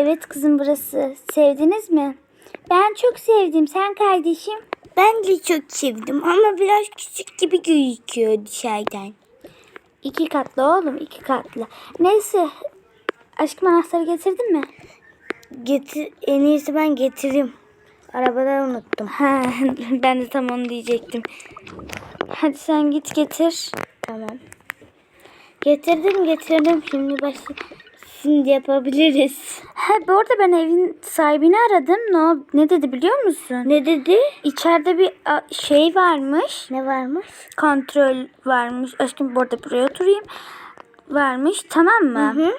Evet kızım burası. Sevdiniz mi? Ben çok sevdim. Sen kardeşim? Ben de çok sevdim ama biraz küçük gibi gözüküyor dışarıdan. İki katlı oğlum iki katlı. Neyse. Aşkım anahtarı getirdin mi? Getir, en iyisi ben getireyim. Arabada unuttum. Ha, ben de tam onu diyecektim. Hadi sen git getir. Tamam. Getirdim getirdim. Şimdi başla. Şimdi yapabiliriz. Ha bu arada ben evin sahibini aradım. Ne, ol- ne dedi biliyor musun? Ne dedi? İçeride bir a, şey varmış. Ne varmış? Kontrol varmış. Aşkım bu arada buraya oturayım. Varmış tamam mı? Hı?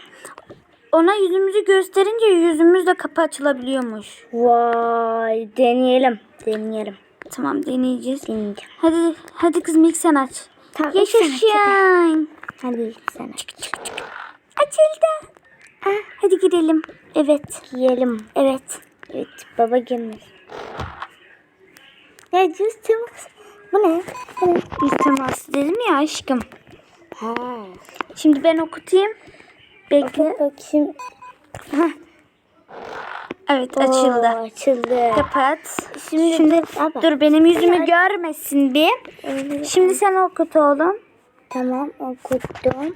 Ona yüzümüzü gösterince yüzümüzle kapı açılabiliyormuş. Vay deneyelim. Deneyelim. Tamam deneyeceğiz. Deneyeceğim. Hadi hadi kızım ilk sen aç. Tamam, ilk sen aç, Yaşasın. Hadi sen çık çık çık. Açıldı. Ah, hadi girelim. Evet. Yiyelim. Evet. Evet baba gelmiş. Ya yüz temas. Bu ne? Bu ne? Yüz teması dedim ya aşkım. Ha. Şimdi ben okutayım. Bekle. Bak şimdi. Evet açıldı. Oo, açıldı. Kapat. Şimdi, Şimdi Baba. dur benim yüzümü görmesin bir. Öyle- Şimdi sen okut oğlum. Tamam okuttum.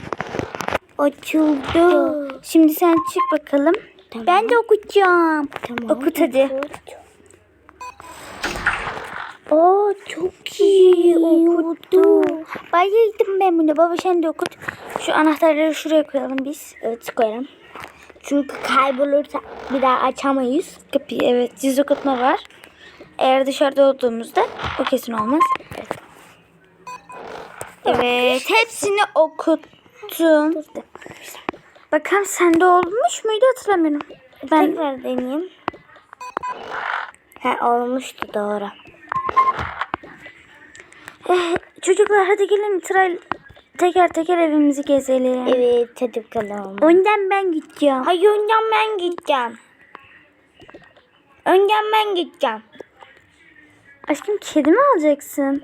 Açıldı. Şimdi sen çık bakalım. Tamam. Ben de okuyacağım. Tamam. Okut hadi. okut. Oo çok iyi okuttu. Bayıldım ben bunu. Baba sen de okut. Şu anahtarları şuraya koyalım biz. Evet koyalım. Çünkü kaybolursa bir daha açamayız. Kapıyı evet yüz okutma var. Eğer dışarıda olduğumuzda o kesin olmaz. Evet hepsini okuttum. Bakalım sende olmuş muydu hatırlamıyorum. Ben Tekrar deneyeyim. Ha olmuştu doğru. Eh, çocuklar hadi gelin tral teker teker evimizi gezelim. Evet hadi bakalım. Önden ben gideceğim. Hayır önden ben gideceğim. Önden ben gideceğim. Aşkım kedi mi alacaksın?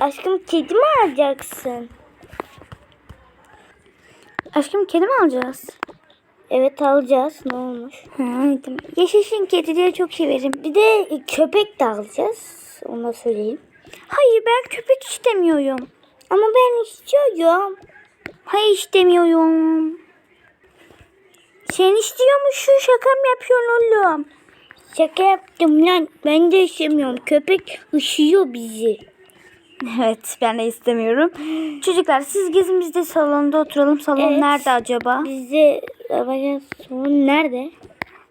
Aşkım kedi mi alacaksın? Aşkım kedi mi alacağız? Evet alacağız. Ne olmuş? Ha. Yaşasın kedileri çok severim. Bir de köpek de alacağız. Onu da söyleyeyim. Hayır ben köpek istemiyorum. Ama ben istiyorum. Hayır istemiyorum. Sen istiyormuşsun şaka mı yapıyorsun oğlum? Şaka yaptım lan. Ben de istemiyorum. Köpek ışıyor bizi. Evet ben de istemiyorum. Çocuklar siz gezin biz de salonda oturalım. Salon Evet. nerede acaba? Bizi yapacağız. Sorun nerede?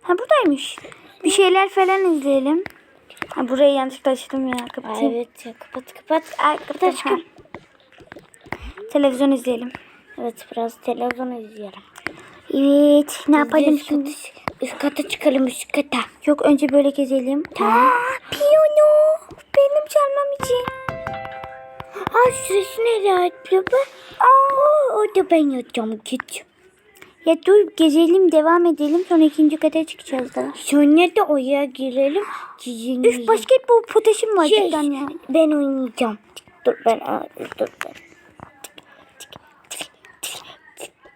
Ha buradaymış. Bir şeyler falan izleyelim. Ha, burayı yanlışlıkla açtım ya. Aa, Kapatayım. evet ya kapat kapat. Ay, kapat aşkım. Televizyon izleyelim. Evet biraz televizyon izleyelim. Evet ne yapalım Üst şimdi? kata- Üst kata çıkalım üst kata. Yok önce böyle gezelim. Tamam. Piyano. Benim çalmam için. Aa şurası nereye baba? Aa orada ben yatacağım git. Ya dur gezelim devam edelim sonra ikinci kata çıkacağız da. Sonra da oraya girelim. Cicin Üf basketbol poteşim var Şey, cidden ya. ben oynayacağım. Dur ben dur ben.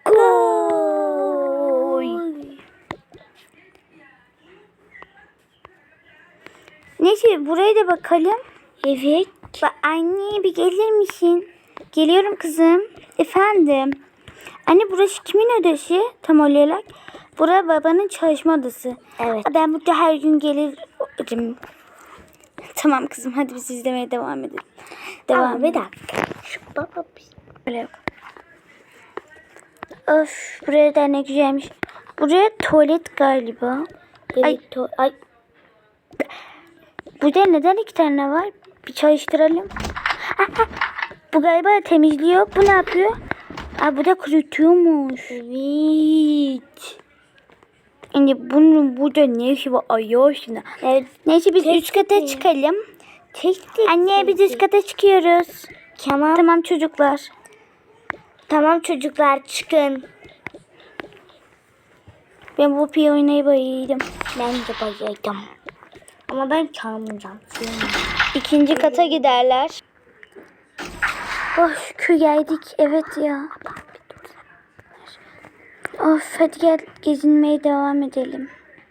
Gol. Neyse buraya da bakalım. Evet. Ba anne bir gelir misin? Geliyorum kızım. Efendim. Anne burası kimin odası tam olarak? Bura babanın çalışma odası. Evet. Ben burada her gün gelirim. Tamam kızım hadi biz izlemeye devam edelim. Devam Devam bir dakika. Şu baba Öyle yok. Of buraya da ne güzelmiş. Buraya tuvalet galiba. Evet, Ay. ay. Burada neden iki tane var? Bir çalıştıralım. Ah, ah. Bu galiba temizliyor. Bu ne yapıyor? Aa, bu da kurutuyormuş. Evet. Şimdi bunun burada ne işi var? Ayyoşuna. Evet. Neyse biz Tek üst kata çıkalım. Tek tek. Anne biz üst kata çıkıyoruz. Tamam. Tamam çocuklar. Tamam çocuklar çıkın. Ben bu piyanoyu bayıldım. Ben de bayıldım. Ama ben çalmayacağım. İkinci kata giderler. Oh şükür geldik. Evet ya. Of hadi gel gezinmeye devam edelim.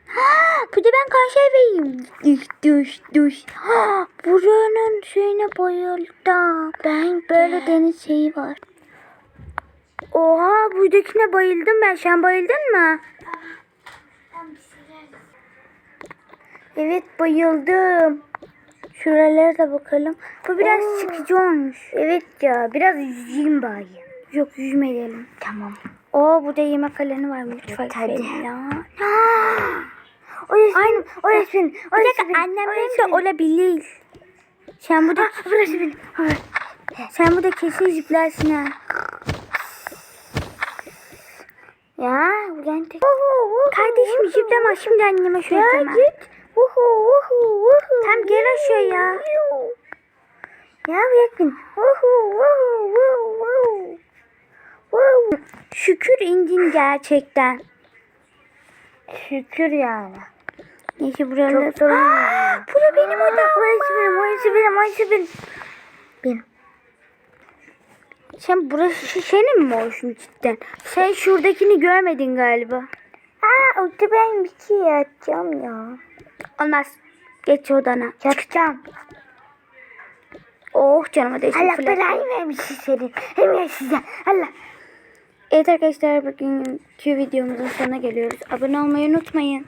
Ha, bir de ben karşı eveyim. Düş düş düş. Ha, buranın şeyine bayıldım. Ben böyle deniz şeyi var. Oha buradakine bayıldım ben. Sen bayıldın mı? Evet bayıldım. Şuralara da bakalım. Bu biraz sıkıcı olmuş. Evet ya biraz yüzeyim bari. Yok yüzmeyelim. Tamam. Oo burada yemek alanı var mutfak hadi. falan. Orası Aynen. Orası benim. Bir Orası dakika benim. annemlerin Orası de benim. olabilir. Sen burada Ah, burası benim. sen burada kesin zıplarsın ha. Ya ulan tek... Kardeşim zıplama şimdi anneme şöyle Ya git. Tam gel aşağıya. Ya. Vuhu. Şükür indin gerçekten. Şükür yani. Neyse buraları... Çok sorun. Bura benim odam. Orası benim, orası benim, orası benim. Benim. Sen burası senin mi olsun cidden? Sen şuradakini görmedin galiba. Aa, orada ben bir şey yatacağım ya. Olmaz. Geç odana. Yatacağım. Oh canıma değsin. Allah belanı vermişsin senin. Hem ya size. Allah. Evet arkadaşlar bugünkü videomuzun sonuna geliyoruz. Abone olmayı unutmayın.